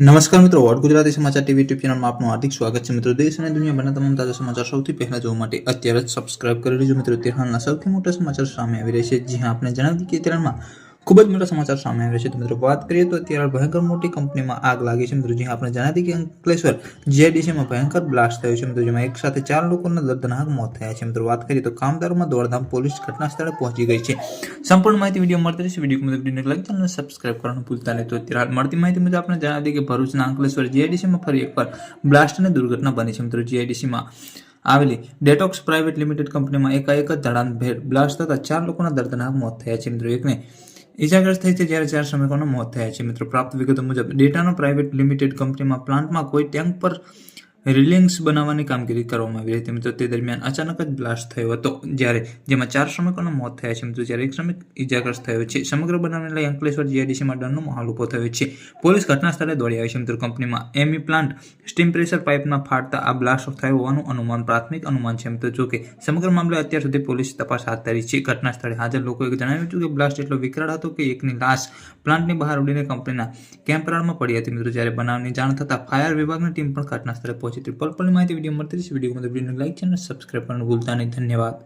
નમસ્કાર મિત્રો વોટ ગુજરાતી સમાચાર ટીવી યુટ્યુબ ચેનલમાં આપનું હાર્દિક સ્વાગત છે મિત્રો. દેશ અને દુનિયાભરના તમામ તાજા સમાચાર સૌથી પહેલા જોવા માટે અત્યારે જ સબસ્ક્રાઇબ કરી લેજો મિત્રો. તેહરાનના સૌથી મોટા સમાચાર સામે આવી રહ્યા છે. જ્યાં આપણે જણાવી કે અત્યારમાં ખૂબ જ મોટા સમાચાર સામે આવી રહ્યા છે. તો મિત્રો, વાત કરીએ તો અત્યારે ભયંકર મોટી કંપનીમાં આગ લાગી છે. મિત્રો જી આપણે જણાવી કે અંકલેશ્વર જીઆઈડીસીમાં ભયંકર બ્લાસ્ટ થયો છે. મિત્રો, જેમાં એક સાથે ચાર લોકોના દર્દનાક મોત થયા છે. મિત્રો, વાત કરીએ તો કામદારોમાં દોડધામ પોલીસ ઘટના સ્થળે પહોંચી ગઈ છે. સંપૂર્ણ માહિતી વીડિયો મળતી રહેશે. વીડિયો મિત્રો વિડીયોને લાઈક ચેનલને સબસ્ક્રાઇબ કરવાનું ભૂલતા નહીં. તો અત્યારે મળતી માહિતી મુજબ આપણે જણાવી કે ભરૂચના અંકલેશ્વર જીઆઈડીસીમાં ફરી એકવાર બ્લાસ્ટ અને દુર્ઘટના બની છે. મિત્રો જીઆઈડીસીમાં આવેલી ડેટોક્સ પ્રાઇવેટ લિમિટેડ કંપનીમાં એકાએક જ ધડાનભેર બ્લાસ્ટ થતા ચાર લોકોના દર્દનાક મોત થયા છે. મિત્રો, એકને ઇજાગ્રસ્ત થઈ છે જ્યારે ચાર શ્રમિકોનું મોત થયા છે. મિત્રો, પ્રાપ્ત વિગતો મુજબ, ડેટાનો પ્રાઇવેટ લિમિટેડ કંપનીમાં પ્લાન્ટમાં કોઈ ટેન્ક પર રિલિંગ્સ બનાવવાની કામગીરી કરવામાં આવી હતી મિત્રો. તે દરમિયાન અચાનક જ બ્લાસ્ટ થયો હતો. જ્યારે જેમાં ચાર શ્રમિકોના મોત થયા છે મિત્રો. જ્યારે એક શ્રમિક ઇજાગ્રસ્ત થયો છે. સમગ્ર બનાવને લઈ અંકલેશ્વર જીઆઈડીસીમાં ડરનો માહોલ ઊભો થયો છે. પોલીસ ઘટના સ્થળે દોડી આવી છે મિત્રો કંપનીમાં. એમી પ્લાન્ટ સ્ટીમ પ્રેશર પાઇપના ફાટતા આ બ્લાસ્ટ થયો હોવાનું અનુમાન, પ્રાથમિક અનુમાન છે મિત્રો. જો કે સમગ્ર મામલે અત્યાર સુધી પોલીસ તપાસ હાથ ધરી છે. ઘટના સ્થળે હાજર લોકોએ જણાવ્યું હતું કે બ્લાસ્ટ એટલો વિકરાળ હતો કે એકની લાશ પ્લાન્ટની બહાર ઉડીને કંપનીના કેમ્પરાળમાં પડી હતી મિત્રો. જ્યારે બનાવની જાણ થતાં ફાયર વિભાગની ટીમ પણ ઘટના સ્થળે પહોંચી હતી પલ માહિતી વીડિયો મળતી રહેશે. વીડિયો વિડીયોને લાઈક ચેનલ સબસ્ક્રાઈબ કરવાનું ભૂલતા નહીં. ધન્યવાદ.